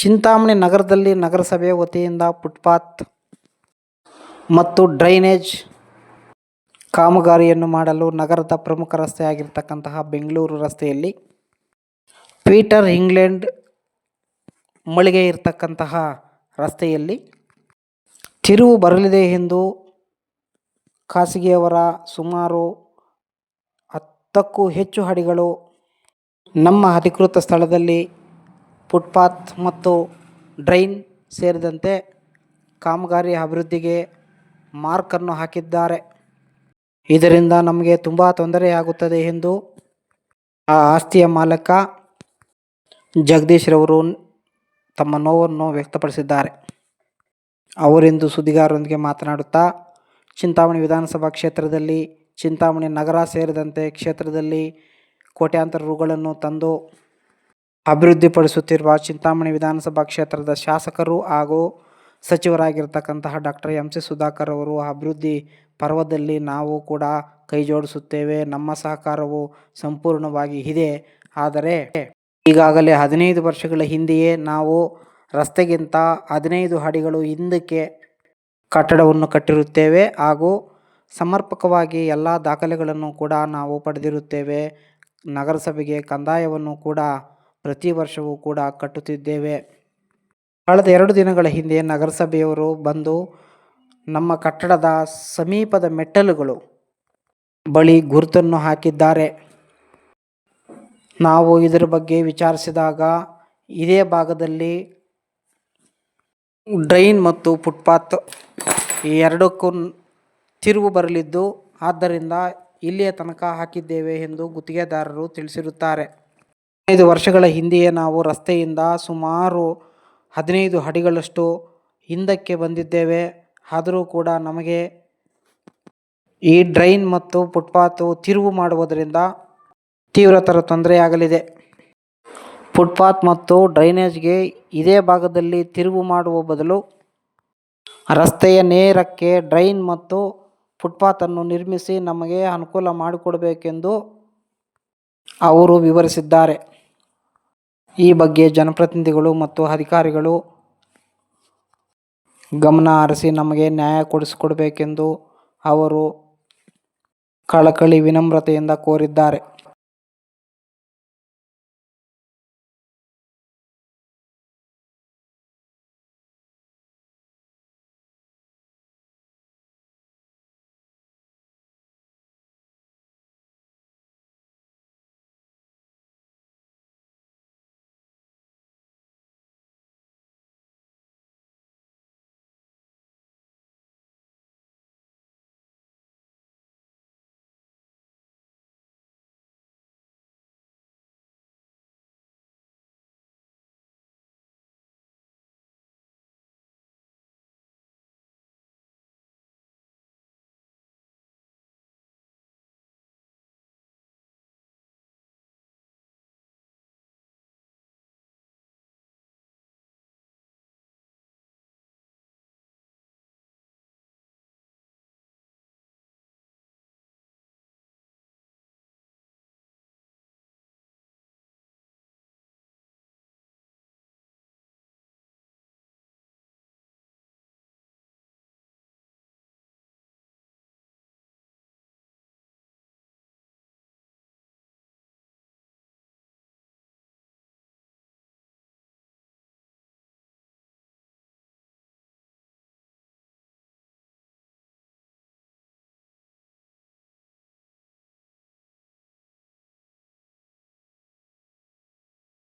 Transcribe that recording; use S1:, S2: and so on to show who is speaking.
S1: ಚಿಂತಾಮಣಿ ನಗರದಲ್ಲಿ ನಗರಸಭೆ ವತಿಯಿಂದ ಫುಟ್ಪಾತ್ ಮತ್ತು ಡ್ರೈನೇಜ್ ಕಾಮಗಾರಿಯನ್ನು ಮಾಡಲು ನಗರದ ಪ್ರಮುಖ ರಸ್ತೆಯಾಗಿರ್ತಕ್ಕಂತಹ ಬೆಂಗಳೂರು ರಸ್ತೆಯಲ್ಲಿ ಪೀಟರ್ ಇಂಗ್ಲೆಂಡ್ ಮಳಿಗೆ ಇರತಕ್ಕಂತಹ ರಸ್ತೆಯಲ್ಲಿ ತಿರುವು ಬರಲಿದೆ ಎಂದು ಖಾಸಗಿಯವರ ಸುಮಾರು ಹತ್ತಕ್ಕೂ ಹೆಚ್ಚು ಹಡಿಗಳು ನಮ್ಮ ಅಧಿಕೃತ ಸ್ಥಳದಲ್ಲಿ ಫುಟ್ಪಾತ್ ಮತ್ತು ಡ್ರೈನ್ ಸೇರಿದಂತೆ ಕಾಮಗಾರಿ ಅಭಿವೃದ್ಧಿಗೆ ಮಾರ್ಕನ್ನು ಹಾಕಿದ್ದಾರೆ. ಇದರಿಂದ ನಮಗೆ ತುಂಬ ತೊಂದರೆಯಾಗುತ್ತದೆ ಎಂದು ಆ ಆಸ್ತಿಯ ಮಾಲಕ ಜಗದೀಶ್ರವರು ತಮ್ಮ ನೋವನ್ನು ವ್ಯಕ್ತಪಡಿಸಿದ್ದಾರೆ. ಅವರಿಂದು ಸುದ್ದಿಗಾರರೊಂದಿಗೆ ಮಾತನಾಡುತ್ತಾ, ಚಿಂತಾಮಣಿ ವಿಧಾನಸಭಾ ಕ್ಷೇತ್ರದಲ್ಲಿ, ಚಿಂತಾಮಣಿ ನಗರ ಸೇರಿದಂತೆ ಕ್ಷೇತ್ರದಲ್ಲಿ ಕೋಟ್ಯಾಂತರ ರುಗಳನ್ನು ತಂದು ಅಭಿವೃದ್ಧಿಪಡಿಸುತ್ತಿರುವ ಚಿಂತಾಮಣಿ ವಿಧಾನಸಭಾ ಕ್ಷೇತ್ರದ ಶಾಸಕರು ಹಾಗೂ ಸಚಿವರಾಗಿರ್ತಕ್ಕಂತಹ ಡಾಕ್ಟರ್ ಎಂ ಸಿ ಸುಧಾಕರ್ ಅವರು ಅಭಿವೃದ್ಧಿ ಪರ್ವದಲ್ಲಿ ನಾವು ಕೂಡ ಕೈ ಜೋಡಿಸುತ್ತೇವೆ. ನಮ್ಮ ಸಹಕಾರವು ಸಂಪೂರ್ಣವಾಗಿ ಇದೆ. ಆದರೆ ಈಗಾಗಲೇ ಹದಿನೈದು ವರ್ಷಗಳ ಹಿಂದೆಯೇ ನಾವು ರಸ್ತೆಗಿಂತ ಹದಿನೈದು ಅಡಿಗಳು ಹಿಂದಕ್ಕೆ ಕಟ್ಟಡವನ್ನು ಕಟ್ಟಿರುತ್ತೇವೆ ಹಾಗೂ ಸಮರ್ಪಕವಾಗಿ ಎಲ್ಲ ದಾಖಲೆಗಳನ್ನು ಕೂಡ ನಾವು ಪಡೆದಿರುತ್ತೇವೆ. ನಗರಸಭೆಗೆ ಕಂದಾಯವನ್ನು ಕೂಡ ಪ್ರತಿ ವರ್ಷವೂ ಕೂಡ ಕಟ್ಟುತ್ತಿದ್ದೇವೆ. ಕಳೆದ ಎರಡು ದಿನಗಳ ಹಿಂದೆ ನಗರಸಭೆಯವರು ಬಂದು ನಮ್ಮ ಕಟ್ಟಡದ ಸಮೀಪದ ಮೆಟ್ಟಲುಗಳು ಬಳಿ ಗುರುತನ್ನು ಹಾಕಿದ್ದಾರೆ. ನಾವು ಇದರ ಬಗ್ಗೆ ವಿಚಾರಿಸಿದಾಗ ಇದೇ ಭಾಗದಲ್ಲಿ ಡ್ರೈನ್ ಮತ್ತು ಫುಟ್ಪಾತ್ ಈ ಎರಡಕ್ಕೂ ತಿರುವು ಬರಲಿದ್ದು, ಆದ್ದರಿಂದ ಇಲ್ಲಿಯ ತನಕ ಹಾಕಿದ್ದೇವೆ ಎಂದು ಗುತ್ತಿಗೆದಾರರು ತಿಳಿಸಿರುತ್ತಾರೆ. ಹದಿನೈದು ವರ್ಷಗಳ ಹಿಂದೆಯೇ ನಾವು ರಸ್ತೆಯಿಂದ ಸುಮಾರು ಹದಿನೈದು ಅಡಿಗಳಷ್ಟು ಹಿಂದಕ್ಕೆ ಬಂದಿದ್ದೇವೆ. ಆದರೂ ಕೂಡ ನಮಗೆ ಈ ಡ್ರೈನ್ ಮತ್ತು ಫುಟ್ಪಾತು ತಿರುವು ಮಾಡುವುದರಿಂದ ತೀವ್ರತರ ತೊಂದರೆಯಾಗಲಿದೆ. ಫುಟ್ಪಾತ್ ಮತ್ತು ಡ್ರೈನೇಜ್ಗೆ ಇದೇ ಭಾಗದಲ್ಲಿ ತಿರುವು ಮಾಡುವ ಬದಲು ರಸ್ತೆಯ ನೇರಕ್ಕೆ ಡ್ರೈನ್ ಮತ್ತು ಫುಟ್ಪಾತನ್ನು ನಿರ್ಮಿಸಿ ನಮಗೆ ಅನುಕೂಲ ಮಾಡಿಕೊಡಬೇಕೆಂದು ಅವರು ವಿವರಿಸಿದ್ದಾರೆ. ಈ ಬಗ್ಗೆ ಜನಪ್ರತಿನಿಧಿಗಳು ಮತ್ತು ಅಧಿಕಾರಿಗಳು ಗಮನ ಹರಿಸಿ ನಮಗೆ ನ್ಯಾಯ ಕೊಡಿಸಿಕೊಡಬೇಕೆಂದು ಅವರು ಕಳಕಳಿ ವಿನಮ್ರತೆಯಿಂದ ಕೋರಿದ್ದಾರೆ.